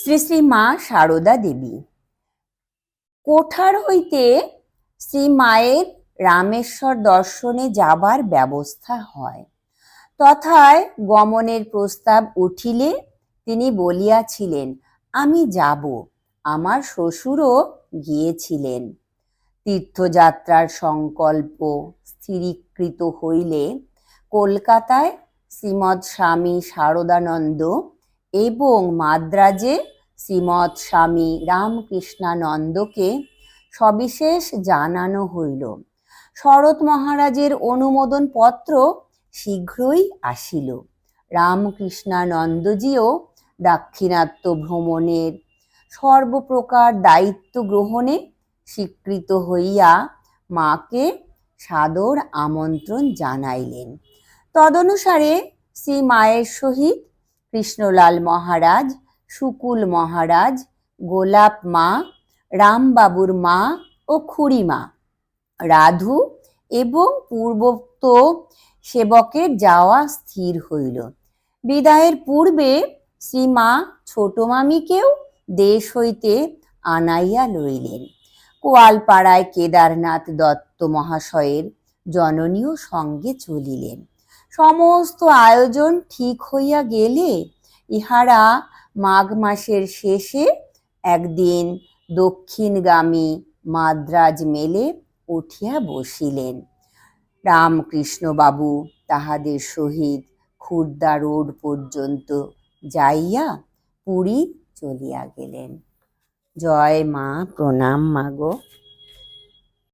শ্রী শ্রী মা সারদা দেবী। কোঠার হইতে শ্রী মায়ের রামেশ্বর দর্শনে যাবার ব্যবস্থা হয়। তথায় গমনের প্রস্তাব উঠিলে তিনি বলিয়াছিলেন, আমি যাব, আমার শ্বশুরও গিয়েছিলেন। তীর্থযাত্রার সংকল্প স্থিরীকৃত হইলে কলকাতায় শ্রীমৎ স্বামী শারদানন্দ এবং মাদ্রাজে শ্রীমৎ স্বামী রামকৃষ্ণানন্দকে সবিশেষ জানানো হইল। শরৎ মহারাজের অনুমোদন পত্র শীঘ্রই আসিল। রামকৃষ্ণানন্দজিও দাক্ষিণাত্য ভ্রমণের সর্বপ্রকার দায়িত্ব গ্রহণে স্বীকৃত হইয়া মাকে সাদর আমন্ত্রণ জানাইলেন। তদনুসারে শ্রী মায়ের সহিত কৃষ্ণলাল মহারাজ শুকুল মহারাজ, গোলাপ মা, রামবাবুর মা ও খুড়িমা রাধু এবং পূর্বোক্ত সেবকের যাওয়া স্থির হইল। বিদায়ের পূর্বে শ্রীমা ছোট মামিকেও দেশ হইতে আনাইয়া লইলেন। কোয়ালপাড়ায় কেদারনাথ দত্ত মহাশয়ের জননীয় সঙ্গে চলিলেন। সমস্ত আয়োজন ঠিক হইয়া গেলে ইহারা মাঘ মাসের শেষে একদিন দক্ষিণগামী মাদ্রাজ মেলে উঠিয়া বসিলেন। রামকৃষ্ণবাবু তাহাদের সহিত খুর্দা রোড পর্যন্ত যাইয়া পুরী চলিয়া গেলেন। জয় মা, প্রণাম মাগো